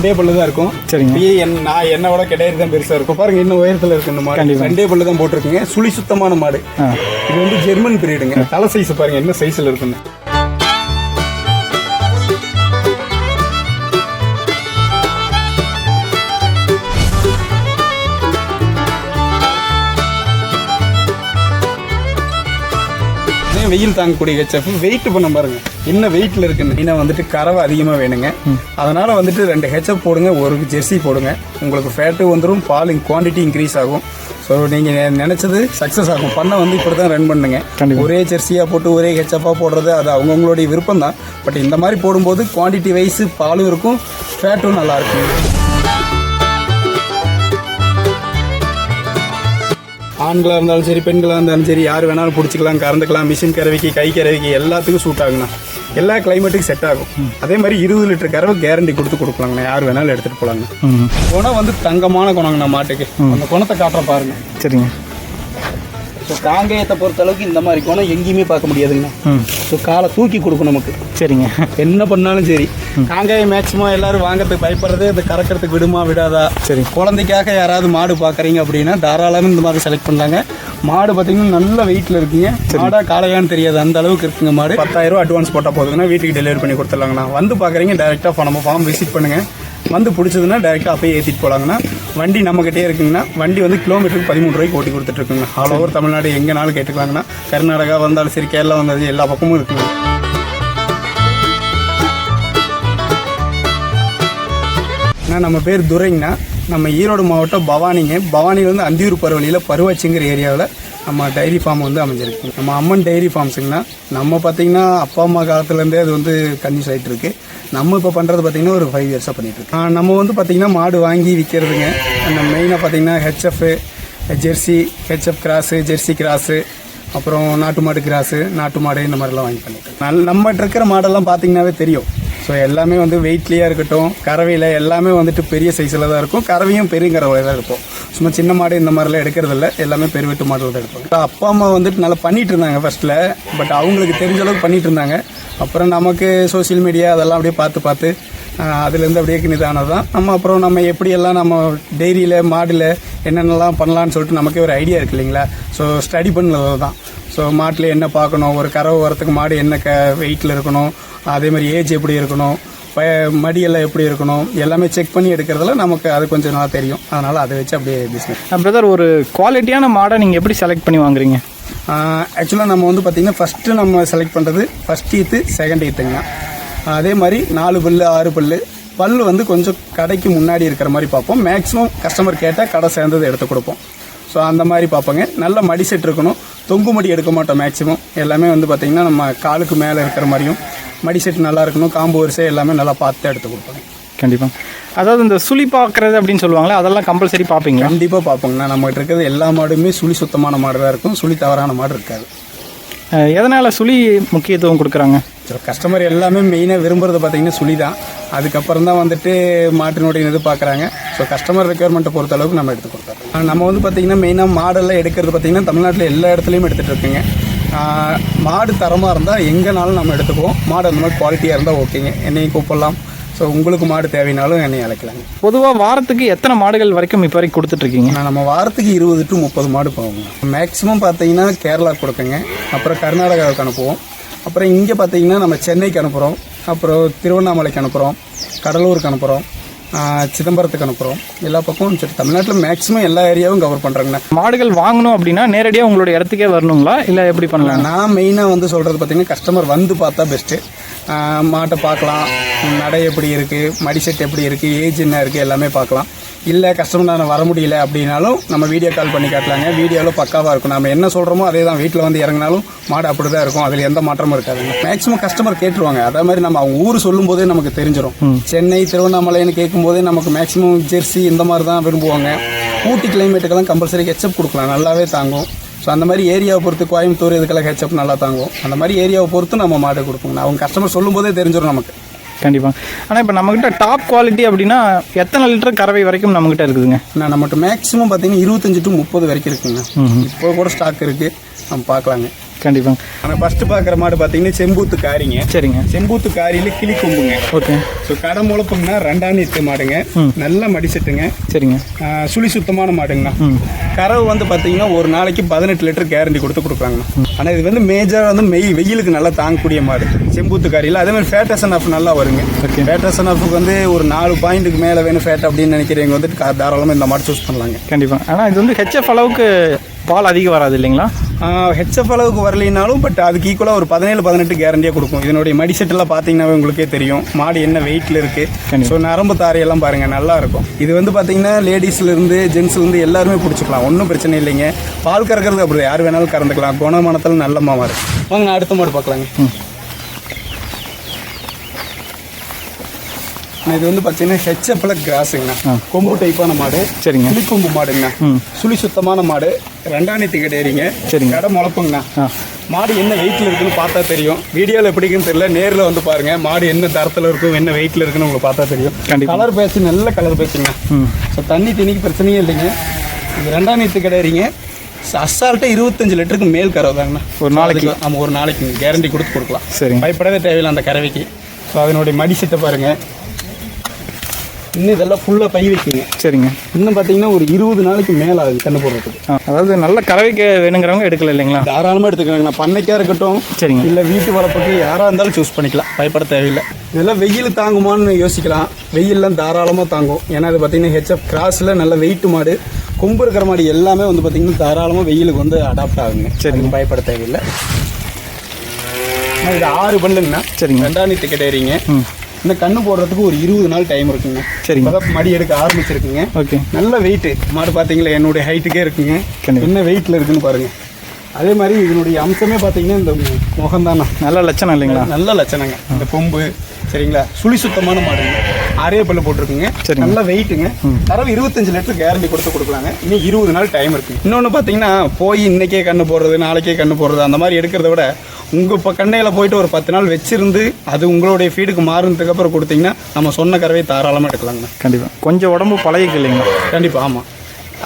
ரெண்டே பல்லு தான் இருக்கும். சரிங்க. அப்படியே என் நான் என்னோட கிடையாது தான் பெருசா இருக்கும். பாருங்க இன்னும் உயரத்துல இருக்கு இந்த மாடு. ரெண்டே பல்லு தான் போட்டிருக்குங்க. சுழி சுத்தமான மாடு. இது வந்து ஜெர்மன் பிரீடுங்க தலை சைஸ் பாருங்க என்ன சைஸ்ல இருக்குன்னு. வெயில் தாங்கக்கூடிய ஹெச்எஃப் வெயிட் பண்ண பாருங்க. என்ன வெயிட்ல இருக்குன்னு. மீனை வந்துட்டு கறவை அதிகமாக வேணுங்க. அதனால வந்துட்டு ரெண்டு ஹெச்எஃப் போடுங்க ஒரு ஜெர்சி போடுங்க. உங்களுக்கு ஃபேட்டு வந்துடும் பால் குவாண்டிட்டி இன்க்ரீஸ் ஆகும். ஸோ நீங்கள் நினைச்சது சக்ஸஸ் ஆகும். பண்ண வந்து இப்படி தான் ரன் பண்ணுங்க. ஒரே ஜெர்சியாக போட்டு ஒரே ஹெச்எஃபாக போடுறது அது அவங்கவுங்களுடைய விருப்பம் தான் பட் இந்த மாதிரி போடும்போது குவாண்டிட்டி வைஸ் பாலும் இருக்கும் ஃபேட்டும் நல்லா ஆண்களாக இருந்தாலும் சரி பெண்களாக இருந்தாலும் சரி யார் வேணாலும் பிடிச்சிக்கலாம் கறந்துக்கலாம் மிஷின் கறவைக்கு கை கறவைக்கு எல்லாத்துக்கும் சூட் ஆகுண்ணா எல்லா கிளைமேட்டுக்கும் செட் ஆகும். அதே மாதிரி இருபது லிட்டர் கறவை கேரண்டி கொடுத்து கொடுக்கலாங்கண்ணா யார் வேணாலும் எடுத்துகிட்டு போகலாங்கண்ணா குணம் வந்து தங்கமான குணங்கண்ணா மாட்டுக்கு. அந்த குணத்தை காட்டுற பாருங்க. சரிங்க. ஸோ காங்கேயத்தை பொறுத்த அளவுக்கு இந்த மாதிரி குணம் எங்கேயுமே பார்க்க முடியாதுங்கண்ணா. ம். ஸோ காலை தூக்கி கொடுக்கும் நமக்கு. சரிங்க. என்ன பண்ணாலும் சரி. காங்காயம் மேக்ஸிமம் எல்லாரும் வாங்கறதுக்கு பயப்படுறது இந்த கறக்கிறதுக்கு விடுமா விடாதா? சரி. குழந்தைக்காக யாராவது மாடு பார்க்குறீங்க அப்படின்னா தாராளமாக இந்த மாதிரி செலக்ட் பண்ணலாங்க. மாடு பார்த்தீங்கன்னா நல்ல வெயிட்டில் இருக்குங்க. மாடா காளையான்னு தெரியாது. அந்த அளவுக்கு இருக்குங்க மாடு. பத்தாயிரம் ரூபா அட்வான்ஸ் போட்டால் போதுங்கன்னா வீட்டுக்கு டெலிவரி பண்ணி கொடுத்துடலாங்கண்ணா. வந்து பார்க்குறீங்க டேரெக்டாக நம்ம ஃபார்ம் விசிட் பண்ணுங்கள் வந்து பிடிச்சதுன்னா டேரெக்டாக அப்பயே ஏற்றிட்டு போகலாங்கண்ணா வண்டி நம்மக்கிட்டே இருக்குங்கண்ணா. வண்டி வந்து கிலோமீட்டருக்கு பதிமூணு ரூபாய்க்கு ஓட்டி கொடுத்துட்ருக்குங்க ஆல் ஓவர் தமிழ்நாடு எங்கேனாலும் கேட்டுக்கலாங்கண்ணா. கர்நாடகா வந்தாலும் சரி கேரளா வந்தாலும் எல்லா பக்கமும் இருக்குங்க. அண்ணா நம்ம பேர் துரைங்கண்ணா. நம்ம ஈரோடு மாவட்டம் பவானிங்க. பவானிலேருந்து அந்தியூர் பருவலியில் பருவாச்சிங்கிற ஏரியாவில் நம்ம டைரி ஃபார்ம் வந்து அமைஞ்சிருக்கு. நம்ம அம்மன் டைரி ஃபார்ம்ஸுங்கண்ணா நம்ம பார்த்தீங்கன்னா அப்பா அம்மா காலத்துலேருந்தே அது வந்து கன்யூஸ் ஆகிட்டு இருக்குது நம்ம இப்போ பண்ணுறது பார்த்தீங்கன்னா ஒரு ஃபைவ் இயர்ஸாக பண்ணிட்டு இருக்கோம். நம்ம வந்து பார்த்திங்கன்னா மாடு வாங்கி விற்கிறதுங்க அந்த மெயினாக பார்த்தீங்கன்னா HF Jersey HF cross Jersey cross அப்புறம் நாட்டு மாடு கிராஸு நாட்டு மாடு இந்த மாதிரிலாம் வாங்கி பண்ணிட்டு நல் நம்மகிட்ட இருக்கிற மாடெல்லாம் பார்த்தீங்கன்னாவே தெரியும். ஸோ எல்லாமே வந்து வெயிட்லேயே இருக்கட்டும் கறவையில் எல்லாமே வந்துட்டு பெரிய சைஸில் தான் இருக்கும். கறவையும் பெரிய கறவையில் தான் இருக்கும். சும்மா சின்ன மாடு இந்த மாதிரிலாம் எடுக்கிறதில்ல எல்லாமே பெருவெட்டு மாடல் தான் எடுப்பாங்க. அப்பா அம்மா வந்துட்டு நல்லா பண்ணிட்டு இருந்தாங்க ஃபர்ஸ்ட்டில் பட் அவங்களுக்கு தெரிஞ்ச அளவுக்கு பண்ணிகிட்டு இருந்தாங்க. அப்புறம் நமக்கு சோஷியல் மீடியா அதெல்லாம் அப்படியே பார்த்து பார்த்து அதுலேருந்து அப்படியே நிதானம் தான் நம்ம அப்புறம் நம்ம எப்படியெல்லாம் நம்ம டெய்ரியில் மாடில் என்னென்னலாம் பண்ணலான்னு சொல்லிட்டு நமக்கே ஒரு ஐடியா இருக்கு இல்லைங்களா? ஸோ ஸ்டடி பண்ணது தான் ஸோ மாட்டில் என்ன பார்க்கணும்? ஒரு கறவை வரத்துக்கு மாடு என்ன க வெயிட்டில் இருக்கணும்? அதே மாதிரி ஏஜ் எப்படி இருக்கணும்? ப மடியெல்லாம் எப்படி இருக்கணும்? எல்லாமே செக் பண்ணி எடுக்கிறதுல நமக்கு அது கொஞ்சம் நல்லா தெரியும். அதனால் அதை வச்சு அப்படியே பிஸ்னஸ் பிரதர் ஒரு குவாலிட்டியான மாடை நீங்கள் எப்படி செலக்ட் பண்ணி வாங்குறீங்க? ஆக்சுவலாக நம்ம வந்து பார்த்திங்கன்னா ஃபஸ்ட்டு நம்ம செலக்ட் பண்ணுறது ஃபஸ்ட் ஈத்து செகண்ட் ஈத்துங்க அதே மாதிரி நாலு பல்லு ஆறு பல்லு பல்லு வந்து கொஞ்சம் கடைக்கு முன்னாடி இருக்கிற மாதிரி பார்ப்போம். மேக்ஸிமம் கஸ்டமர் கேட்டால் கடை சேர்ந்தது எடுத்து கொடுப்போம். ஸோ அந்த மாதிரி பார்ப்போங்க. நல்ல மடி செட் இருக்கணும். தொங்கு மடி எடுக்க மாட்டோம் மேக்ஸிமம் எல்லாமே வந்து பார்த்திங்கன்னா நம்ம காலுக்கு மேலே இருக்கிற மாதிரியும் மடி செட் நல்லா இருக்கணும். காம்பு வரிசை எல்லாமே நல்லா பார்த்து எடுத்து கொடுப்போங்க. கண்டிப்பாக அதாவது இந்த சுழி பார்க்குறது அப்படின்னு சொல்லுவாங்களே அதெல்லாம் கம்பல்சரி பார்ப்பீங்களா? கண்டிப்பாக பார்ப்போங்கண்ணா. நம்மகிட்ட இருக்கிறது எல்லா மாடுமே சுழி சுத்தமான மாடு தான் இருக்கும். சுழி தவறான மாடு இருக்காது. எதனால் சுழி முக்கியத்துவம் கொடுக்குறாங்க? கஸ்டமர் எல்லாமே மெயினாக விரும்புறது பார்த்தீங்கன்னா சுழி தான் அதுக்கப்புறம் தான் வந்துட்டு மாட்டினுடைய இது பார்க்குறாங்க. ஸோ கஸ்டமர் ரெக்குயர்மெண்ட்டை பொறுத்த அளவுக்கு நம்ம எடுத்து கொடுத்துறோம். நம்ம வந்து பார்த்தீங்கன்னா மெயினாக மாடெல்லாம் எடுக்கிறது பார்த்தீங்கன்னா தமிழ்நாட்டில் எல்லா இடத்துலையும் எடுத்துகிட்டு இருக்குங்க. மாடு தரமாக இருந்தால் எங்கேனாலும் நம்ம எடுத்துக்குவோம். மாடு அந்த மாதிரி குவாலிட்டியாக இருந்தால் ஓகேங்க என்னையும் கூப்பிடலாம். ஸோ உங்களுக்கு மாடு தேவைனாலும் என்னையும் அழைக்கலாங்க. பொதுவாக வாரத்துக்கு எத்தனை மாடுகள் வரைக்கும் இப்போ வரைக்கும் கொடுத்துட்ருக்கீங்க நம்ம வாரத்துக்கு இருபது டு முப்பது மாடு போவோங்க. மேக்ஸிமம் பார்த்தீங்கன்னா கேரளா கொடுக்குங்க. அப்புறம் கர்நாடகாவுக்கு அனுப்புவோம். அப்புறம் இங்கே பார்த்தீங்கன்னா நம்ம சென்னைக்கு அனுப்புகிறோம் அப்புறம் திருவண்ணாமலைக்கு அனுப்புகிறோம் கடலூருக்கு அனுப்புகிறோம் சிதம்பரத்துக்கு அனுப்புகிறோம் எல்லா பக்கமும் சரி தமிழ்நாட்டில் மேக்ஸிமம் எல்லா ஏரியாவும் கவர் பண்ணுறாங்கண்ணா மாடுகள் வாங்கணும் அப்படின்னா நேரடியாக உங்களுடைய இடத்துக்கே வரணுங்களா? இல்லை எப்படி பண்ணலாம்? நான் மெயினாக வந்து சொல்கிறது பார்த்தீங்கன்னா கஸ்டமர் வந்து பார்த்தா பெஸ்ட்டு மாட்டை பார்க்கலாம். நடை எப்படி இருக்குது மடி செட் எப்படி இருக்குது ஏஜ் என்ன இருக்குது எல்லாமே பார்க்கலாம். இல்லை கஸ்டமர் நான் வர முடியல அப்படின்னாலும் நம்ம வீடியோ கால் பண்ணி காட்டலாங்க. வீடியோவில் பக்காவாக இருக்கும். நம்ம என்ன சொல்கிறோமோ அதே தான் வீட்டில் வந்து இறங்கினாலும் மாடு அப்படி தான் இருக்கும். அதில் எந்த மாற்றமும் இருக்காதுங்க மேக்ஸிமம் கஸ்டமர் கேட்டுருவாங்க. அதே மாதிரி நம்ம அவங்க ஊர் சொல்லும் போதே நமக்கு தெரிஞ்சிடும் சென்னை திருவண்ணாமலைன்னு கேட்கும்போதே நமக்கு மேக்ஸிமம் ஜெர்சி இந்த மாதிரி தான் விரும்புவாங்க. ஊட்டி கிளைமேட்டுக்கெல்லாம் கம்பல்சரி ஹெச்அப் கொடுக்கலாம். நல்லாவே தாங்கும். ஸோ அந்த மாதிரி ஏரியாவை பொறுத்து கோயம்புத்தூர் இதுக்கெல்லாம் ஹெச்அப் நல்லா தாங்கும். அந்த மாதிரி ஏரியாவை பொறுத்து நம்ம மாடு கொடுப்போங்க அவங்க கஸ்டமர் சொல்லும் போதே தெரிஞ்சிடும் நமக்கு. கண்டிப்பாக ஆனால் இப்போ நம்மக்கிட்ட டாப் குவாலிட்டி அப்படின்னா எத்தனை லிட்டர் கறவை வரைக்கும் நம்மக்கிட்ட இருக்குதுங்க? நான் நம்மகிட்ட மேக்ஸிமம் பார்த்தீங்கன்னா இருபத்தஞ்சு டு முப்பது வரைக்கும் இருக்குங்க. இப்போ கூட ஸ்டாக் இருக்குது நம்ம பார்க்கலாங்க. கண்டிப்பாங்க ஆனால் ஃபர்ஸ்ட் பார்க்குற மாடு பார்த்தீங்கன்னா செம்பூத்து காரிங்க. சரிங்க. செம்பூத்து காரியில் கிளி கொம்புங்க. ஓகே. ஸோ கடை முளப்புங்கன்னா ரெண்டாம் நீத்து மாடுங்க. நல்ல மடிசெட்டுங்க சரிங்க. சுழி சுத்தமான மாடுங்கண்ணா. கறவு வந்து பார்த்தீங்கன்னா ஒரு நாளைக்கு பதினெட்டு லிட்டர் கேரண்டி கொடுத்து கொடுக்குறாங்கண்ணா. ஆனால் இது வந்து மேஜராக வந்து மெய் வெயிலுக்கு நல்லா தாங்கக்கூடிய மாடு. செம்பூத்து காரியில். அதே மாதிரி ஃபேட்டசன் ஆஃப் நல்லா வருங்க. Okay. ஃபேட்டசன் ஆஃப்க்கு வந்து ஒரு நாலு பாயிண்ட்டுக்கு மேலே வேணும் ஃபேட் அப்படின்னு நினைக்கிறவங்க வந்துட்டு தாராளமாக இந்த மாடு சூஸ் பண்ணலாங்க. கண்டிப்பாக ஆனால் இது வந்து ஹெச்எஃப் அளவுக்கு பால் அதிகம் வராது இல்லைங்களா? ஹெச்எஃப் அளவுக்கு வரலைனாலும் பட் அதுக்கு ஈக்குவலாக ஒரு பதினேழு பதினெட்டு கேரண்டியாக கொடுக்கும். இதனுடைய மடி செட்டெல்லாம் பார்த்தீங்கன்னாவே உங்களுக்கே தெரியும். மாடு என்ன வெயிட்டில் இருக்குது. ஸோ நரம்பு தாரையெல்லாம் பாருங்கள் நல்லா இருக்கும். இது வந்து பார்த்தீங்கன்னா லேடிஸ்லேருந்து ஜென்ஸ்லேருந்து எல்லாருமே பிடிச்சிக்கலாம். ஒன்றும் பிரச்சனை இல்லைங்க. பால் கறக்கிறது அப்படி யார் வேணாலும் கறந்துக்கலாம். குணமானத்தில் நல்ல மாடு வாங்க நான் அடுத்த மாடு பார்க்கலாங்க. இது வந்து பார்த்தீங்கன்னா ஹெச்எஃப்ல கிராஸுங்கண்ணா. கொம்பு டைப்பான மாடு சரிங்க. கிளிக்கொம்பு மாடுங்கண்ணா. ம். சுழி சுத்தமான மாடு ரெண்டாயிரத்தி கிடையாதுங்க சரிங்க. கடை முளப்புங்கண்ணா மாடு என்ன வெயிட்ல இருக்குன்னு பார்த்தா தெரியும். வீடியோவில் எப்படிக்குன்னு தெரியல. நேரில் வந்து பாருங்க. மாடு என்ன தரத்தில் இருக்கும் என்ன வெயிட்ல இருக்குன்னு உங்களுக்கு பார்த்தா தெரியும். கலர் பேச்சு நல்ல கலர் பேச்சுங்க ம். ஸோ தண்ணி தண்ணிக்கு பிரச்சனையே இல்லைங்க. இது ரெண்டாம் நீத்து கிடையாதுங்க அசால்ட்டாக இருபத்தஞ்சு லிட்டருக்கு மேல் கறவை தாங்கண்ணா. ஒரு நாளைக்கு? ஆமாம் ஒரு நாளைக்கு கேரண்டி கொடுத்து கொடுக்கலாம். சரிங்க. பயப்படவே தேவையில்லை அந்த கறவைக்கு. ஸோ அதனுடைய மடி செட்டை பாருங்க. இன்னும் இதெல்லாம் ஃபுல்லாக பை வைக்குங்க சரிங்க. இன்னும் பார்த்தீங்கன்னா ஒரு இருபது நாளைக்கு மேலே ஆகுது கண்ணு போடுறதுக்கு அதாவது நல்ல கறவைக்கு வேணுங்கிறவங்க எடுக்கல இல்லைங்களா? தாராளமாக எடுத்துக்கோங்க பண்ணைக்காக இருக்கட்டும் சரிங்க. இல்லை வீட்டு வளர்ப்புக்கு யாராக இருந்தாலும் சூஸ் பண்ணிக்கலாம். பயப்பட தேவையில்லை. இதெல்லாம் வெயில் தாங்குமான்னு யோசிக்கலாம். வெயில்லாம் தாராளமாக தாங்கும். ஏன்னா இது பார்த்தீங்கன்னா ஹெச்எஃப் கிராஸில் நல்ல வெயிட் மாடு கொம்பு இருக்கிற மாடு எல்லாமே வந்து பார்த்தீங்கன்னா தாராளமாக வெயிலுக்கு வந்து அடாப்ட் ஆகுங்க. சரிங்க. பயப்பட தேவையில்லை. இது ஆறு பல்லுங்கண்ணா. சரிங்க. ரெண்டாயிரத்தி கிடையாதுங்க ம். இந்த கண்ணு போடுறதுக்கு ஒரு இருபது நாள் டைம் இருக்குங்க. சரிங்க. மடி எடுக்க ஆரம்பிச்சிருக்குங்க. ஓகே. நல்ல வெயிட்டு மாடு பார்த்தீங்களா என்னுடைய ஹைட்டுக்கே இருக்குங்க. என்ன வெயிட்டில் இருக்குன்னு பாருங்க. அதே மாதிரி இதனுடைய அம்சமே பார்த்தீங்கன்னா இந்த முகம்தானா நல்ல லட்சணம் இல்லைங்களா? நல்ல லட்சணங்க. இந்த கொம்பு சரிங்களா? சுழி சுத்தமான மாடுங்க. ஆரே பல்லு போட்டிருக்குங்க. சரிங்க. நல்ல வெயிட்டுங்க தரவு இருபத்தஞ்சு லிட்டர் கேரண்டி கொடுத்து கொடுக்கலாங்க. இன்னும் இருபது நாள் டைம் இருக்கு. இன்னொன்று பார்த்தீங்கன்னா போய் இன்னைக்கே கண்ணு போடுறது நாளைக்கே கண்ணு போடுறது அந்த மாதிரி எடுக்கிறத விட உங்கள் இப்போ கண்ணையில் போயிட்டு ஒரு பத்து நாள் வச்சிருந்து அது உங்களுடைய ஃபீடுக்கு மாறினதுக்கு அப்புறம் கொடுத்தீங்கன்னா நம்ம சொன்ன கறவை தாராளமாக எடுக்கலாங்க. கண்டிப்பாக கொஞ்சம் உடம்பு பழகிக்கு இல்லைங்களா? கண்டிப்பாக ஆமாம்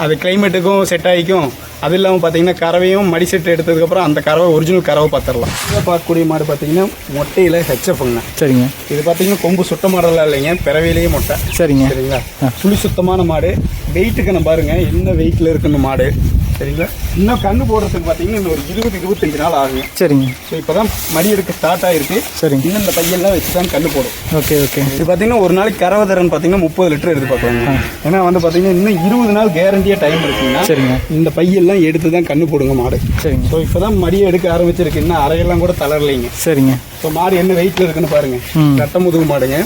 அது கிளைமேட்டுக்கும் செட் ஆகிக்கும். அது இல்லாமல் பார்த்தீங்கன்னா கறவையும் மடி செட் எடுத்ததுக்கப்புறம் அந்த கறவை ஒரிஜினல் கறவை பார்த்துடலாம் இதை பார்க்கக்கூடிய மாடு பார்த்தீங்கன்னா மொட்டையில் ஹெச்எஃப்ங்க சரிங்க. இது பார்த்தீங்கன்னா கொம்பு சுட்ட மாடலாம் இல்லைங்க பிறவையிலேயே மொட்டை. சரிங்க. சரிங்களா? சுழி சுத்தமான மாடு. வெயிட்டுக்கு நம்ம பாருங்க என்ன வெயிட்டில் இருக்குன்னு மாடு? சரிங்களா? இன்னும் கண்ணு போடுறதுக்கு பார்த்தீங்கன்னா இன்னும் ஒரு இருபது இருபத்தஞ்சு நாள் ஆகுங்க சரிங்க. ஸோ இப்போ தான் மடி எடுக்க ஸ்டார்ட் ஆகிருக்கு சரிங்க. இன்னும் இந்த பையெல்லாம் வச்சு தான் கண்ணு போடும். Okay okay. இது பார்த்தீங்கன்னா ஒரு நாளைக்கு கறவை தரன்னு பார்த்தீங்கன்னா முப்பது லிட்டர் எதிர்பார்க்குறாங்க. ஏன்னா வந்து பார்த்தீங்கன்னா இன்னும் இருபது நாள் கேரண்டியாக டைம் இருக்குங்கன்னா சரிங்க. இந்த பையெல்லாம் எடுத்து தான் கண்ணு போடுங்க மாடு. சரிங்க. ஸோ இப்போ தான் மடியை எடுக்க ஆரம்பிச்சிருக்கு. இன்னும் அறையெல்லாம் கூட தளரலைங்க. சரிங்க. ஸோ மாடு என்ன வெயிட்டில் இருக்குன்னு பாருங்க. ம். ரத்த முதுகு மாடுங்க.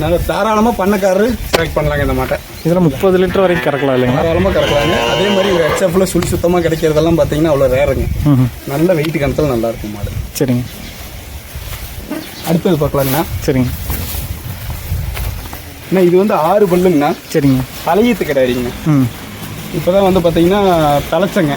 நல்ல தாராளமாக பண்ணக்காரரு செலக்ட் பண்ணலாங்க இந்த மாட்டை. இதில் முப்பது லிட்டர் வரைக்கும் கறக்கலாம் இல்லைங்களா? தாராளமாக கறக்கலாங்க. அதே மாதிரி ஹெச்எஃப்ல சுழி சுத்தமாக கிடைக்கிறதெல்லாம் பார்த்தீங்கன்னா அவ்வளோ ரேருங்க. ம் நல்ல வெயிட் கணத்தில் நல்லா இருக்கும் மாடு. சரிங்க. அடுத்தது பார்க்கலாங்கண்ணா. சரிங்க. அண்ணா இது வந்து ஆறு பல்லுங்கண்ணா. சரிங்க. தலையீத்து கிடையாதுங்க ம். இப்போதான் வந்து பார்த்தீங்கன்னா தலைச்சங்க.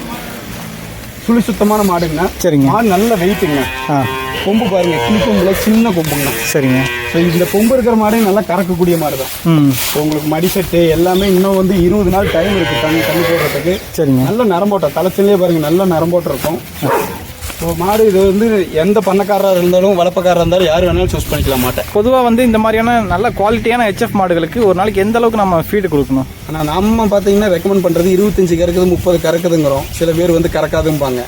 சுழி சுத்தமான மாடுங்கண்ணா. சரிங்க. மாடு நல்ல வெயிட்டுங்க ஆ. கொம்பு பாருங்க கிளி கொம்புல சின்ன கொம்புங்கண்ணா சரிங்க. ஸோ இந்த கொம்பு இருக்கிற மாடே நல்லா கறக்கக்கூடிய மாடு தான் ஸோ உங்களுக்கு மடி செட்டு எல்லாமே இன்னும் வந்து இருபது நாள் டைம் இருக்குது தண்ணி தண்ணி போடுறதுக்கு. சரிங்க. நல்ல நரம்போட்டம் தலைச்சிலே பாருங்க நல்ல நரம்போட்டம் இருக்கும் ஸோ மாடு இது வந்து எந்த பண்ணக்காரராக இருந்தாலும் வளப்பக்காரராக இருந்தாலும் யார் வேணாலும் சூஸ் பண்ணிக்கலாம் மாட்டேன் பொதுவாக வந்து இந்த மாதிரியான நல்ல குவாலிட்டியான ஹெச்எஃப் மாடுகளுக்கு ஒரு நாளைக்கு எந்த அளவுக்கு நம்ம ஃபீடு கொடுக்கணும்? ஆனால் நம்ம பார்த்தீங்கன்னா ரெக்கமெண்ட் பண்ணுறது இருபத்தஞ்சு கறக்குது முப்பது கறக்குதுங்கிறோம். சில பேர் வந்து கறக்காதும்பாங்க.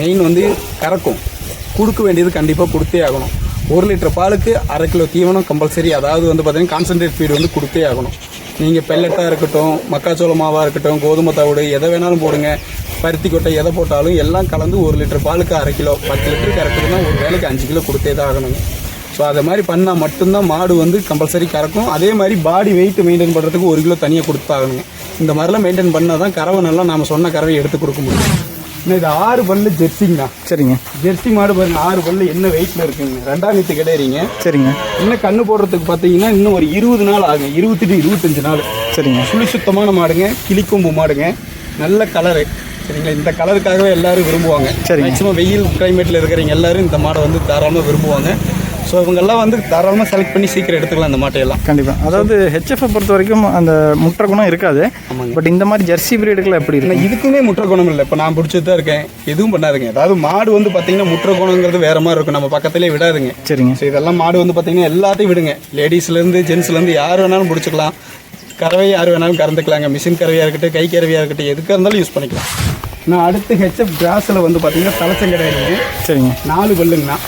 மெயின் வந்து கறக்கும். கொடுக்க வேண்டியது கண்டிப்பாக கொடுத்தே ஆகணும். ஒரு லிட்டர் பாலுக்கு அரை கிலோ தீவனம் கம்பல்சரி அதாவது வந்து பார்த்தீங்கன்னா கான்சன்ட்ரேட் ஃபீடு வந்து கொடுத்தே ஆகணும். நீங்கள் பெல்லட்டாக இருக்கட்டும் மக்காச்சோள மாவாக இருக்கட்டும் கோதுமை தவிடு எதை வேணாலும் போடுங்க. பருத்தி கொட்டை எதை போட்டாலும் எல்லாம் கலந்து ஒரு லிட்டர் பாலுக்கு அரை கிலோ பத்து லிட்டருக்கு கறக்குதுன்னா ஒரு வேலைக்கு அஞ்சு கிலோ கொடுத்தே தான் ஆகணுங்க. ஸோ அதை மாதிரி பண்ணால் மட்டும்தான் மாடு வந்து கம்பல்சரி கறக்கும். அதே மாதிரி பாடி வெயிட் மெயின்டைன் பண்ணுறதுக்கு ஒரு கிலோ தனியாக கொடுத்தாகணுங்க. இந்த மாதிரிலாம் மெயின்டைன் பண்ணால் தான் கறவை நல்லா நாம் சொன்ன கறவை எடுத்து கொடுக்க முடியும். இது ஆறு பல்லு ஜெர்சிங்கண்ணா. சரிங்க. ஜெர்சி மாடு பாருங்க ஆறு பல்லு என்ன வெயிட்டில் இருக்குங்க. ரெண்டாம் நீத்து கிடையாதுங்க சரிங்க. இன்னும் கண்ணு போடுறதுக்கு பார்த்தீங்கன்னா இன்னும் ஒரு இருபது நாள் ஆகும் இருபத்தெட்டு இருபத்தஞ்சு நாள். சரிங்க. சுழி சுத்தமான மாடுங்க கிளிக்கொம்பு மாடுங்க. நல்ல கலரு சரிங்களா? இந்த கலருக்காகவே எல்லாரும் விரும்புவாங்க. சரிங்க. மேக்ஸிமம் வெயில் கிளைமேட்டில் இருக்கிறவங்க எல்லாரும் இந்த மாடை வந்து தாராளமாக விரும்புவாங்க. ஸோ இவங்கெல்லாம் வந்து தாராளமாக செலக்ட் பண்ணி சீக்கிரம் எடுத்துக்கலாம் இந்த மாட்டையெல்லாம். கண்டிப்பாக அதாவது ஹெச்எஃப் பொறுத்த வரைக்கும் அந்த முட்டை குணம் இருக்காது. பட் இந்த மாதிரி ஜெர்சி பிரீடுகள் எப்படி இருக்கு? இதுக்குமே முற்ற குணம் இல்லை. இப்போ நான் பிடிச்சிட்டு தான் இருக்கேன். எதுவும் பண்ணாதுங்க. அதாவது மாடு வந்து பார்த்தீங்கன்னா முற்ற குணங்கிறது வேற மாதிரி இருக்கும். நம்ம பக்கத்துலேயே விடாதுங்க. சரிங்க. ஸோ இதெல்லாம் மாடு வந்து பார்த்தீங்கன்னா எல்லாத்தையும் விடுங்க. லேடிஸ்லேருந்து ஜென்ஸ்லேருந்து யார் வேணாலும் பிடிச்சிக்கலாம். கறவை யார் வேணாலும் கறந்துக்கலாங்க. மிஷின் கறவையாக இருக்கட்டும் கை கறவையாக இருக்கட்டும் எதுக்காக இருந்தாலும் யூஸ் பண்ணிக்கலாம். நான் அடுத்து ஹெச்எஃப் கிராஸில் வந்து பார்த்தீங்கன்னா தலைச்சங்கடாயிருங்க சரிங்க. நாலு பல்லுங்கண்ணா.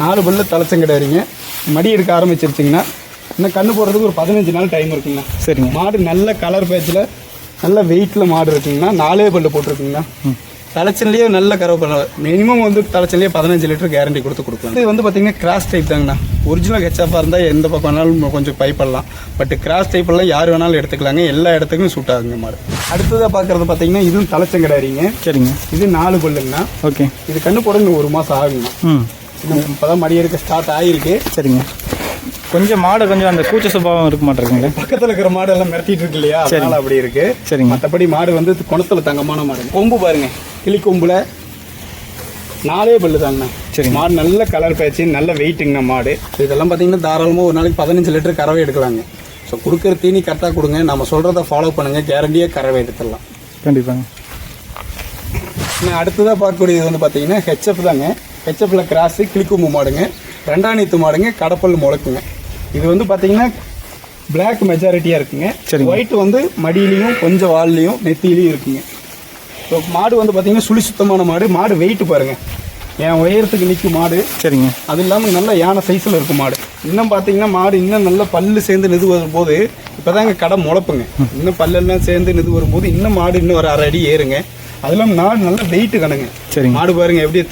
நாலு பல்லு தலைச்சங்கடாயிருங்க மடி எடுக்க ஆரம்பிச்சிருச்சிங்கன்னா இன்னும் கண்ணு போடுறதுக்கு ஒரு பதினஞ்சு நாள் டைம் இருக்குங்கண்ணா. சரிங்க. மாடு நல்ல கலர் பேட்சில் நல்ல வெயிட்டில் மாடு இருக்குங்கண்ணா. நாலே பல்லு போட்டிருக்குங்கண்ணா. தலைச்சல்லையே நல்ல கறவை மினிமம் வந்து தலைச்சல்லையே பதினஞ்சு லிட்டர் கேரண்டி கொடுத்து கொடுக்கலாம். இது வந்து பார்த்தீங்கன்னா கிராஸ் டைப் தாங்கண்ணா. ஒரிஜினல் ஹெச்எஃபாக இருந்தால் எந்த பக்கம் வேணாலும் கொஞ்சம் பைப்படலாம் பட் கிராஸ் டைப்பெல்லாம் யார் வேணாலும் எடுத்துக்கலாங்க. எல்லா இடத்துக்கும் சூட் ஆகுங்க மாடு. அடுத்ததாக பார்க்குறது பார்த்தீங்கன்னா இதுவும் தலைச்சங்கடாரிங்க. சரிங்க. இது நாலு பல்லுங்கண்ணா. ஓகே. இது கண்ணு போட ஒரு மாதம் ஆகுங்கண்ணா. இன்னும் இப்போதான் மடி எடுக்க ஸ்டார்ட் ஆகிருக்கு சரிங்க. கொஞ்சம் மாடு கொஞ்சம் அந்த கூச்ச சுபாவம் இருக்க மாட்டேங்குங்களே பக்கத்துல இருக்கிற மாடு எல்லாம் மிரட்டிட்டு இருக்கு இல்லையா? அதனால அப்படி இருக்கு. சரிங்க. மற்றபடி மாடு வந்து குணத்துல தங்கமான மாடு. கொம்பு பாருங்க. கிளி கொம்புல நாலே பல்லு தாங்கண்ணா. சரிங்க. மாடு நல்ல கலர் பேச்சு நல்ல வெயிட்டுங்கண்ணா மாடு. இதெல்லாம் பார்த்தீங்கன்னா தாராளமாக ஒரு நாளைக்கு பதினஞ்சு லிட்டர் கறவை எடுக்கலாங்க. ஸோ கொடுக்குற தீனி கரெக்டாக கொடுங்க. நம்ம சொல்கிறத ஃபாலோ பண்ணுங்க. கேரண்டியாக கறவை எடுத்துடலாம். கண்டிப்பாங்க. நான் அடுத்ததாக பார்க்கக்கூடியது வந்து பார்த்தீங்கன்னா ஹெச்எஃப் தாங்க. ஹெச்எஃப்ல கிராஸு கிளிக்கும்பு மாடுங்க. ரெண்டாம் நீத்து மாடுங்க கடப்பல் முளைக்குங்க. இது வந்து பார்த்தீங்கன்னா பிளாக் மெஜாரிட்டியாக இருக்குங்க. சரிங்க. ஒயிட் வந்து மடியிலையும் கொஞ்சம் வால்லையும் நெத்திலையும் இருக்குங்க. ஸோ மாடு வந்து பார்த்தீங்கன்னா சுழி சுத்தமான மாடு. மாடு வெயிட் பாருங்க. என் உயரத்துக்கு நிற்கும் மாடு. சரிங்க. அது இல்லாமல் நல்ல யானை சைஸில் இருக்கும் மாடு. இன்னும் பார்த்தீங்கன்னா மாடு இன்னும் நல்ல பல்லு சேர்ந்து நிது வரும்போது இப்போதாங்க கடை முளைப்புங்க. இன்னும் பல்லெல்லாம் சேர்ந்து நிது வரும்போது இன்னும் மாடு இன்னும் ஒரு அரை அடி ஏறுங்க. அது இல்லாமல் மாடு நல்ல வெயிட்டு கணங்க. சரிங்க. மாடு பாருங்க எப்படி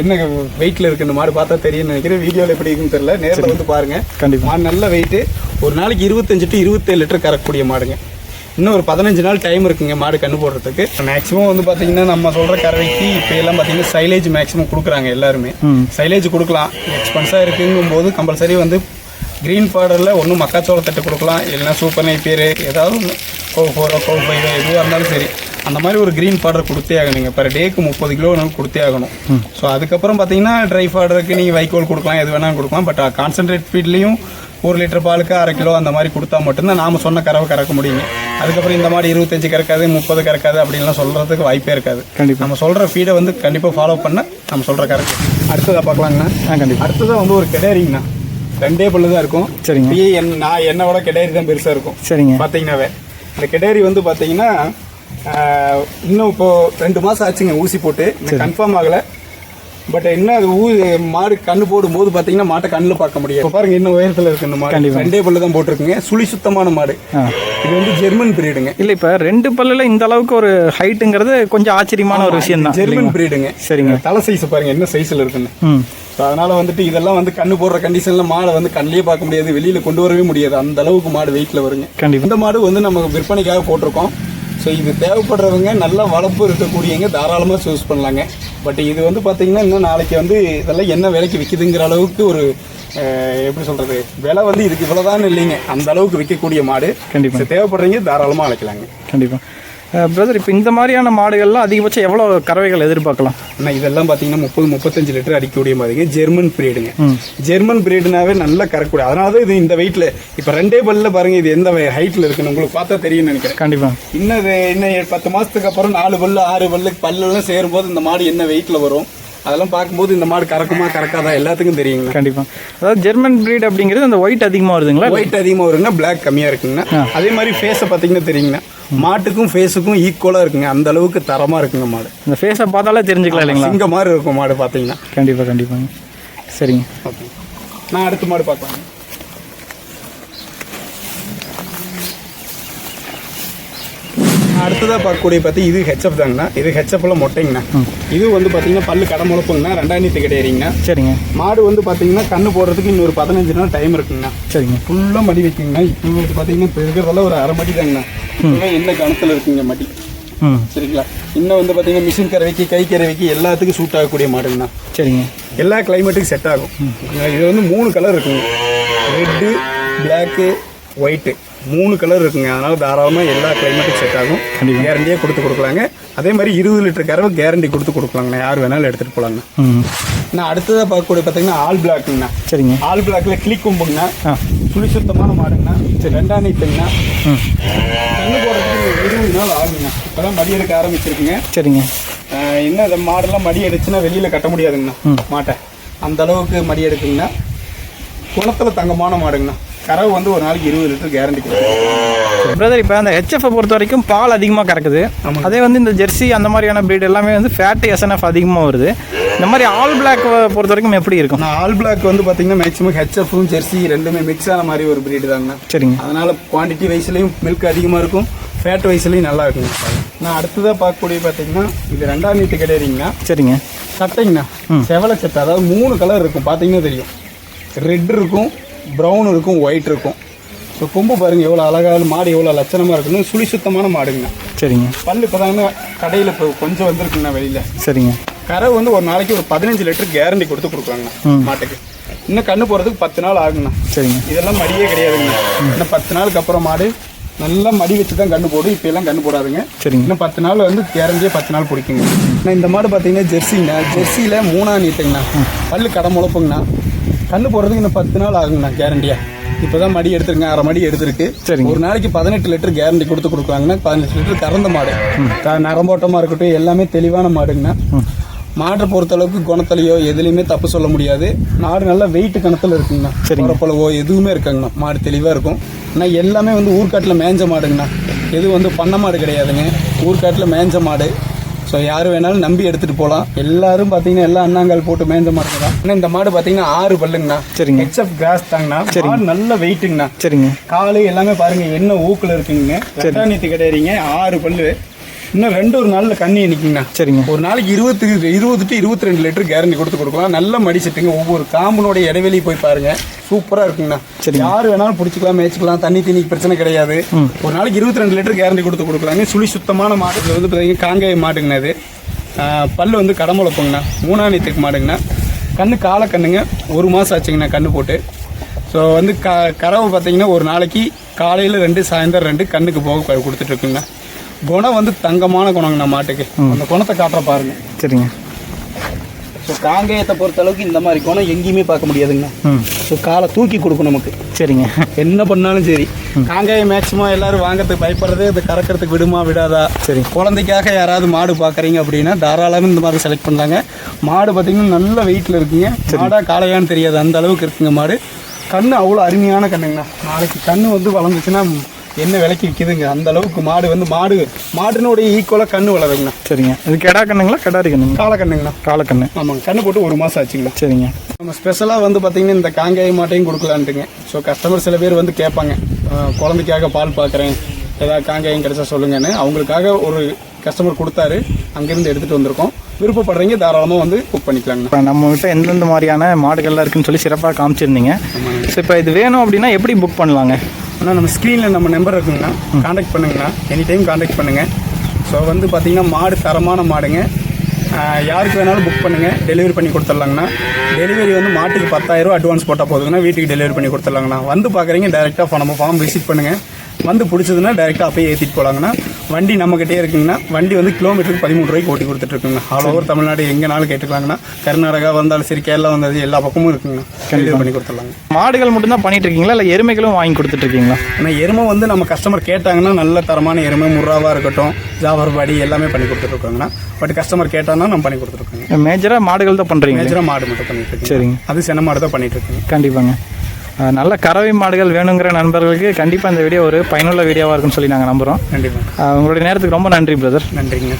என்ன வெயிட்ல இருக்கு இந்த மாடு பார்த்தா தெரியும்னு நினைக்கிறேன். வீடியோவில் எப்படி இருக்குன்னு தெரியல. நேரில் வந்து பாருங்க. கண்டிப்பா. மாடு நல்ல வெயிட்டு ஒரு நாளைக்கு இருபத்தஞ்சு டு இருபத்தேழு லிட்டர் கறக்கக்கூடிய மாடுங்க. இன்னும் ஒரு பதினஞ்சு நாள் டைம் இருக்குங்க மாடு கண்ணு போடுறதுக்கு. மேக்ஸிமம் வந்து பார்த்தீங்கன்னா நம்ம சொல்கிற கறவைக்கு இப்போ எல்லாம் பார்த்தீங்கன்னா சைலேஜ் மேக்ஸிமம் கொடுக்குறாங்க எல்லாருமே. சைலேஜ் கொடுக்கலாம். எக்ஸ்பென்ஸாக இருக்குங்கும் போது கம்பல்சரி வந்து க்ரீன் பார்டரில் ஒன்றும் மக்காச்சோள தட்டு கொடுக்கலாம். இல்லைன்னா சூப்பர் நைப்பேர் ஏதாவது ஒன்று கோ ஃபோரோ கோ ஃபைவோ எதுவாக இருந்தாலும் சரி அந்த மாதிரி ஒரு க்ரீன் பார்டர் கொடுத்தே ஆகணுங்க பர் டேக்கு முப்பது கிலோ வேணாலும் கொடுத்தே ஆகணும். ஸோ அதுக்கப்புறம் பார்த்தீங்கன்னா ட்ரை பார்டருக்கு நீங்கள் வைக்கோல் கொடுக்கலாம் எது வேணாலும் கொடுக்கலாம் பட் கான்சன்ட்ரேட் ஃபீட்லேயும் ஒரு லிட்டர் பாலுக்கு அரை கிலோ அந்த மாதிரி கொடுத்தா மட்டும்தான் நாம சொன்ன கறவை கறக்க முடியுங்க அதுக்கப்புறம் இந்த மாதிரி இருபத்தஞ்சு கறக்காது முப்பது கறக்காது அப்படின்லாம் சொல்கிறதுக்கு வாய்ப்பே இருக்காது. கண்டிப்பா. நம்ம சொல்கிற ஃபீடை வந்து கண்டிப்பாக ஃபாலோ பண்ண நம்ம சொல்கிற கறக்கு. அடுத்ததாக பார்க்கலாங்கண்ணா ஆ கண்டிப்பா. அடுத்ததாக வந்து ஒரு கிடாரிங்கண்ணா. ரெண்டே பல்லு தான் இருக்கும். சரிங்க. என் நான் என்னை விட கிடாரி தான் பெருசாக இருக்கும். சரிங்க. பார்த்தீங்கன்னாவே இந்த கிடாரி வந்து பார்த்தீங்கன்னா இன்னும் இப்போ ரெண்டு மாதம் ஆச்சுங்க ஊசி போட்டு. கன்ஃபார்ம் ஆகலை. பட் என்ன அது ஊ மாடு கண்ணு போடும்போது பார்த்தீங்கன்னா மாட்டை கண்ணில் பார்க்க முடியாது. இப்போ பாருங்க இன்னும் உயரத்தில் இருக்கு இந்த மாடு. ரெண்டே பல்லு தான் போட்டிருக்குங்க. சுழி சுத்தமான மாடு. இது வந்து ஜெர்மன் பிரீடுங்க இல்லை இப்போ ரெண்டு பல்லுல இந்த அளவுக்கு ஒரு ஹைட்டுங்கிறது கொஞ்சம் ஆச்சரியமான ஒரு விஷயம் தான் ஜெர்மன் பிரீடுங்க சரிங்க. தலை சைஸ் பாருங்க என்ன சைஸ்ல இருக்குன்னு. ஸோ அதனால வந்துட்டு இதெல்லாம் வந்து கண்ணு போடுற கண்டிஷன்ல மாடை வந்து கண்ணிலே பார்க்க முடியாது வெளியில கொண்டு வரவே முடியாது. அந்த அளவுக்கு மாடு வெயிட்ல வருங்க. கண்டிப்பா. இந்த மாடு வந்து நம்ம விற்பனைக்காக போட்டிருக்கோம். ஸோ இது தேவைப்படுறவங்க நல்ல வளர்ப்பு இருக்கக்கூடியவங்க தாராளமாக சூஸ் பண்ணலாங்க. பட் இது வந்து பார்த்தீங்கன்னா இன்னும் நாளைக்கு வந்து இதெல்லாம் என்ன விலைக்கு விற்கிதுங்கிற அளவுக்கு ஒரு எப்படி சொல்றது? விலை வந்து இதுக்கு இவ்வளோதான் இல்லைங்க. அந்த அளவுக்கு விற்கக்கூடிய மாடு. கண்டிப்பா. So, தேவைப்படுறீங்க தாராளமாக அழைக்கலாங்க. கண்டிப்பா. பிரதர் இப்போ இந்த மாதிரியான மாடுகள்லாம் அதிகபட்சம் எவ்வளோ கறவைகள் எதிர்பார்க்கலாம்? ஆனால் இதெல்லாம் பார்த்தீங்கன்னா முப்பது முப்பத்தஞ்சு லிட்டர் அடிக்கக்கூடிய மாதிரிங்க. ஜெர்மன் பிரீடுங்க ஜெர்மன் பிரீடுனாவே நல்லா கறக்கூடிய அதனால தான் இது இந்த வெயிட்ல இப்போ ரெண்டே பல்ல பாருங்க இது எந்த ஹைட்ல இருக்குன்னு உங்களுக்கு பார்த்தா தெரியும்னு நினைக்கிறேன். கண்டிப்பா. இன்னும் இன்னும் பத்து மாசத்துக்கு அப்புறம் நாலு பல்லு ஆறு பல்லு பல்லெல்லாம் சேரும்போது இந்த மாடு என்ன வெயிட்ல வரும்? அதெல்லாம் பார்க்கும்போது இந்த மாடு கறக்குமா கறக்காதா எல்லாத்துக்கும் தெரியுங்க கண்டிப்பா. அதாவது ஜெர்மன் பிரீட் அப்படிங்கிறது அந்த ஒயிட் அதிகமாக வருதுங்களா? ஒயிட் அதிகமாக வருங்க பிளாக் கம்மியாக இருக்குங்கண்ணா. அதே மாதிரி ஃபேஸை பார்த்தீங்கன்னா தெரியுங்கண்ணா. மாட்டுக்கும் ஃபேஸுக்கும் ஈக்குவலாக இருக்குங்க. அந்த அளவுக்கு தரமாக இருக்குங்க மாடு. இந்த ஃபேஸை பார்த்தாலே தெரிஞ்சுக்கலாம் இல்லைங்களா? சிங்க மாதிரி இருக்கும் மாடு பார்த்தீங்கன்னா. கண்டிப்பா கண்டிப்பாங்க. சரிங்க. ஓகே. நான் அடுத்த மாடு பார்க்கலாம் அடுத்ததாக பார்க்கக்கூடிய பார்த்து இது ஹெச்எஃப் தாங்கண்ணா இது ஹெச்எஃப்ல மொட்டைங்கண்ணா. இது வந்து பார்த்தீங்கன்னா பல்லு கடை முளைப்புங்கண்ணா ரெண்டாயிரத்தி கிடையாதுங்கண்ணா சரிங்க. மாடு வந்து பார்த்தீங்கன்னா கண்ணு போடுறதுக்கு இன்னொரு பதினஞ்சு நாள் டைம் இருக்குங்கண்ணா. சரிங்க. ஃபுல்லாக மடி வைக்குங்கண்ணா. இப்போ வந்து பார்த்தீங்கன்னா இப்போ இருக்கிறதெல்லாம் ஒரு அரை மடி தாங்கண்ணா. என்ன கணத்தில் இருக்குங்க மடி? சரிங்களா? இன்னும் வந்து பார்த்தீங்கன்னா மிஷின் கறவைக்கு கை கறவைக்கு எல்லாத்துக்கும் சூட் ஆகக்கூடிய மாடுங்கண்ணா. சரிங்க. எல்லா கிளைமேட்டுக்கும் செட் ஆகும். இது வந்து மூணு கலர் இருக்குங்க. ரெட்டு பிளாக்கு ஒயிட்டு மூணு கலர் இருக்குங்க. அதனால தாராளமாக எல்லா கிளைமேட்டுக்கும் செட் ஆகும். கேரண்டியாக கொடுத்து கொடுக்கலாங்க. அதே மாதிரி இருபது லிட்டர் கறவை கேரண்டி கொடுத்து கொடுக்கலாங்கண்ணா. யார் வேணாலும் எடுத்துகிட்டு போகலாங்கண்ணா நான் அடுத்ததாக பார்க்கக்கூடிய பார்த்தீங்கன்னா ஆல் பிளாக்குங்கண்ணா சரிங்க. ஆல் பிளாக்ல கிளிக் கொம்புங்கண்ணா. சுழி சுத்தமான மாடுங்கண்ணா. சரி. ரெண்டாம் நீட்டுங்கண்ணா கண்ணு போடுறதுக்கு இருபது நாள் ஆகுங்கண்ணா. இப்போ தான் மடி எடுக்க ஆரம்பிச்சிருக்குங்க. சரிங்க. இன்னும் இந்த மாடெல்லாம் மடி எடுத்துன்னா வெளியில் கட்ட முடியாதுங்கண்ணா மாட்டை. அந்த அளவுக்கு மடி எடுக்குங்கண்ணா. குணத்தில் தங்கமான மாடுங்கண்ணா. கறவை வந்து ஒரு நாளைக்கு இருபது லிட்டர் கேரண்டி கொடுக்கும். பிரதர் இப்போ அந்த ஹெச்எஃப் பொறுத்த வரைக்கும் பால் அதிகமாக கறக்குது. அதே வந்து இந்த ஜெர்சி அந்த மாதிரியான breed எல்லாமே வந்து ஃபேட் எஸ்என்எஃப் அதிகமாக வருது. இந்த மாதிரி ஆல் பிளாக் பொறுத்த வரைக்கும் எப்படி இருக்கும்? நான் ஆல் பிளாக் வந்து பார்த்தீங்கன்னா மேக்ஸிமம் ஹெச்எஃப்பும் ஜெர்சி ரெண்டுமே மிக்ஸ் ஆன மாதிரி ஒரு பிரீடு தாங்கண்ணா சரிங்க. அதனால குவான்டிட்டி வயசுலையும் மில்க் அதிகமாக இருக்கும் ஃபேட் வயசுலையும் நல்லா இருக்குங்க நான் அடுத்ததாக பார்க்கக்கூடிய பார்த்தீங்கன்னா இது ரெண்டாம் நீட்டு கிடையாதுங்கண்ணா சரிங்க. சட்டைங்கண்ணா செவலை சட்டை அதாவது மூணு கலர் இருக்கும் பார்த்தீங்கன்னா தெரியும். ரெட் இருக்கும் ப்ரௌன் இருக்கும் ஒயிட் இருக்கும். ஸோ கொம்பு பாருங்க எவ்வளோ அழகாக மாடு எவ்வளோ லட்சணமாக இருக்குன்னு சுழி சுத்தமான மாடுங்கண்ணா. சரிங்க. பல்லு இப்போ தாங்கண்ணா கடையில் இப்போ கொஞ்சம் வந்திருக்குங்கண்ணா வெளியில். சரிங்க. கரை வந்து ஒரு நாளைக்கு ஒரு பதினஞ்சு லிட்டர் கேரண்டி கொடுத்து கொடுக்குறாங்கண்ணா மாட்டுக்கு. இன்னும் கண்ணு போகிறதுக்கு பத்து நாள் ஆகுங்கண்ணா. சரிங்க. இதெல்லாம் மடியே கிடையாதுங்கண்ணா. இன்னும் பத்து நாளுக்கு அப்புறம் மாடு நல்லா மடி வச்சு தான் கண்ணு போடும். இப்போ எல்லாம் கண்ணு போடாதுங்க. சரிங்க. இன்னும் பத்து நாள் வந்து கேரண்டியே பத்து நாள் பிடிக்குங்க. நான் இந்த மாடு பார்த்தீங்கன்னா ஜெர்சிங்கண்ணா. ஜெர்சியில் மூணா நீட்டுங்கண்ணா. பல்லு கடை முளைப்புங்கண்ணா. கண்ணு போடுறதுக்கு இன்னும் பத்து நாள் ஆகுங்கண்ணா கேரண்டியா இப்போ தான் மடி எடுத்துருங்க அரை மடி எடுத்திருக்கு. சரிங்க. ஒரு நாளைக்கு பதினெட்டு லிட்டர் கேரண்டி கொடுத்து கொடுக்குறாங்கன்னா பதினெட்டு லிட்டர் கறந்த மாடு. நரம்போட்டமாக இருக்கட்டும் எல்லாமே தெளிவான மாடுங்கண்ணா. மாட்டை பொறுத்தளவுக்கு குணத்துலையோ எதுலையுமே தப்பு சொல்ல முடியாது. மாடு நல்லா வெயிட் கணத்தில் இருக்குங்கண்ணா. சரிங்க. உரப்பளவோ எதுவுமே இருக்காங்கண்ணா. மாடு தெளிவாக இருக்கும். ஆனால் எல்லாமே வந்து ஊர்க்காட்டில் மேஞ்ச மாடுங்கண்ணா. எது வந்து பண்ண மாடு கிடையாதுங்க. ஊர்க்காட்டில் மேஞ்ச மாடு. ஸோ யார் வேணாலும் நம்பி எடுத்துகிட்டு போகலாம் எல்லாரும் பார்த்தீங்கன்னா எல்லா அண்ணாங்கால் போட்டு மேஞ்ச மாடு தான். ஆனால் இந்த மாடு பார்த்தீங்கன்னா ஆறு பல்லுங்கண்ணா. சரிங்க. ஹெச்எஃப் கிராஸ் தாங்கண்ணா. மாடு நல்ல வெயிட்டுங்கண்ணா சரிங்க. காலு எல்லாமே பாருங்க என்ன ஊக்கில் இருக்குங்க ரெண்டாம் நீத்து கிடையாதுங்க ஆறு பல்லு. இன்னும் ரெண்டு ஒரு நாளில் கண்ணி நிற்குங்கண்ணா சரிங்க. ஒரு நாளைக்கு இருபத்தி இருபது டு இருபத்தி ரெண்டு லிட்டர் கேரண்டி கொடுத்து கொடுக்கலாம். நல்ல மடிச்சிட்டுங்க ஒவ்வொரு காம்புனோட இடைவெளி போய் பாருங்க. சூப்பரா இருக்குங்கண்ணா. சரிங்க. யார் வேணாலும் பிடிச்சிக்கலாம் மேய்ச்சிக்கலாம். தண்ணி தண்ணி பிரச்சனை கிடையாது. ஒரு நாளைக்கு இருபத்தி ரெண்டு லிட்டர் கேரண்டி கொடுத்து கொடுக்கலாங்க சுழி சுத்தமான மாடு இது வந்து பார்த்தீங்கன்னா காங்காய மாடுங்கண்ணா இது. ஆஹ் பல்லு வந்து கடமுளப்புங்கண்ணா. மூணாணியத்துக்கு மாடுங்கண்ணா. கண்ணு காலை கண்ணுங்க. ஒரு மாதம் ஆச்சுங்கண்ணா கண்ணு போட்டு. ஸோ வந்து க கறவை பார்த்தீங்கன்னா ஒரு நாளைக்கு காலையில் ரெண்டு சாயந்தரம் ரெண்டு கண்ணுக்கு போக கொடுத்துட்ருக்குங்கண்ணா குணம் வந்து தங்கமான குணங்கண்ணா மாட்டுக்கு அந்த குணத்தை காட்டுற பாருங்க. சரிங்க. ஸோ காங்கேயத்தை பொறுத்த அளவுக்கு இந்த மாதிரி குணம் எங்கேயுமே பார்க்க முடியாதுங்கண்ணா ஸோ காலை தூக்கி கொடுக்கும் நமக்கு. சரிங்க. என்ன பண்ணாலும் சரி. காங்காயம் மேக்ஸிமம் எல்லாரும் வாங்கறதுக்கு பயப்படுறது இது கறக்கிறதுக்கு விடுமா விடாதா? சரி. குழந்தைக்காக யாராவது மாடு பார்க்குறீங்க அப்படின்னா தாராளமாக இந்த மாதிரி செலக்ட் பண்ணலாங்க. மாடு பார்த்தீங்கன்னா நல்ல வெயிட்டில் இருக்குங்க. மாடா காளையான்னு தெரியாது. அந்த அளவுக்கு இருக்குங்க மாடு. கண்ணு அவ்வளோ அருமையான கண்ணுங்கண்ணா. நாளைக்கு கண்ணு வந்து வளர்ந்துச்சுன்னா என்ன விலைக்கு விற்கிதுங்க அந்த அளவுக்கு மாடு வந்து மாடு மாடுனுடைய ஈக்குவலாக கண்ணு வளருங்கண்ணா. சரிங்க. இது கெடா கண்ணுங்களா கெடாரி கண்ணுங்களா? காளை கண்ணுங்கண்ணா. காலக்கண்ணு ஆமாங்க. கண்ணு போட்டு ஒரு மாதம் ஆச்சுங்களா? சரிங்க. நம்ம ஸ்பெஷலாக வந்து பார்த்தீங்கன்னா இந்த காங்காய மாட்டையும் கொடுக்கலான்ட்டுங்க. ஸோ கஸ்டமர் சில பேர் வந்து கேட்பாங்க. குழந்தைக்காக பால் பார்க்குறேன் ஏதாவது காங்காயம் கிடைச்சா சொல்லுங்கன்னு. அவங்களுக்காக ஒரு கஸ்டமர் கொடுத்தாரு. அங்கேருந்து எடுத்துகிட்டு வந்திருக்கோம். விருப்பப்படுறீங்க தாராளமாக வந்து புக் பண்ணிக்கலாங்கண்ணா. இப்போ நம்ம கிட்ட எந்தெந்த மாதிரியான மாடுகள்லாம் இருக்குன்னு சொல்லி சிறப்பாக காமிச்சிருந்தீங்க. ஸோ இப்போ இது வேணும் அப்படின்னா எப்படி புக் பண்ணலாங்க? ஆனால் நம்ம ஸ்க்ரீனில் நம்ம நம்பர் இருக்குங்கண்ணா. காண்டாக்ட் பண்ணுங்கண்ணா. எனி டைம் காண்டாக்ட் பண்ணுங்கள் ஸோ வந்து பார்த்தீங்கன்னா மாடு தரமான மாடுங்க. யாருக்கு வேணாலும் புக் பண்ணுங்கள் டெலிவரி பண்ணி கொடுத்துட்லாங்கண்ணா. டெலிவரி வந்து மாட்டுக்கு பத்தாயிரரூவா அட்வான்ஸ் போட்டால் போதுங்கண்ணா. வீட்டுக்கு டெலிவரி பண்ணி கொடுத்துட்லாங்கண்ணா. வந்து பார்க்குறீங்க டேரெக்டாக நம்ம ஃபார்ம் விசிட் பண்ணுங்கள் வந்து பிடிச்சதுன்னா டேரெக்டாக அப்பயே ஏற்றிட்டு போகலாங்கண்ணா வண்டி நம்மக்கிட்டே இருக்குங்கண்ணா. வண்டி வந்து கிலோமீட்டருக்கு பதிமூணு ரூபாய்க்கு ஓட்டி கொடுத்துட்ருக்குங்க ஆல் ஓவர் தமிழ்நாடு எங்கேனாலும் கேட்டுக்கலாங்கண்ணா. கர்நாடகா வந்தாலும் சரி கேரளா வந்தாலும் எல்லா பக்கமும் இருக்குங்கண்ணா. டெலிவரி பண்ணி கொடுத்துட்லாங்க. மாடுகள் மட்டும்தான் பண்ணிட்டு இருக்கீங்களா இல்லை எருமைகளும் வாங்கி கொடுத்துட்டு இருக்கீங்களா ஆனால் எருமை வந்து நம்ம கஸ்டமர் கேட்டாங்கன்னா நல்ல தரமான எருமை முர்ராவாக இருக்கட்டும் ஜாவர்பாடி எல்லாமே பண்ணி கொடுத்துட்ருக்கோங்கண்ணா. பட் கஸ்டமர் கேட்டாங்கன்னா நம்ம பண்ணி கொடுத்துருக்கோங்க மேஜராக மாடுகள் தான் பண்ணுறீங்க மேஜராக மாடு மட்டும் பண்ணிட்டு சரிங்க. அது சென மாடு தான் பண்ணிட்டு இருக்கோங்க கண்டிப்பாங்க. நல்ல கறவை மாடுகள் வேணுங்கிற நண்பர்களுக்கு கண்டிப்பாக இந்த வீடியோ ஒரு பயனுள்ள வீடியோவாக இருக்குன்னு சொல்லி நாங்கள் நம்புகிறோம் கண்டிப்பாக உங்களுடைய நேரத்துக்கு ரொம்ப நன்றி பிரதர் நன்றிங்க.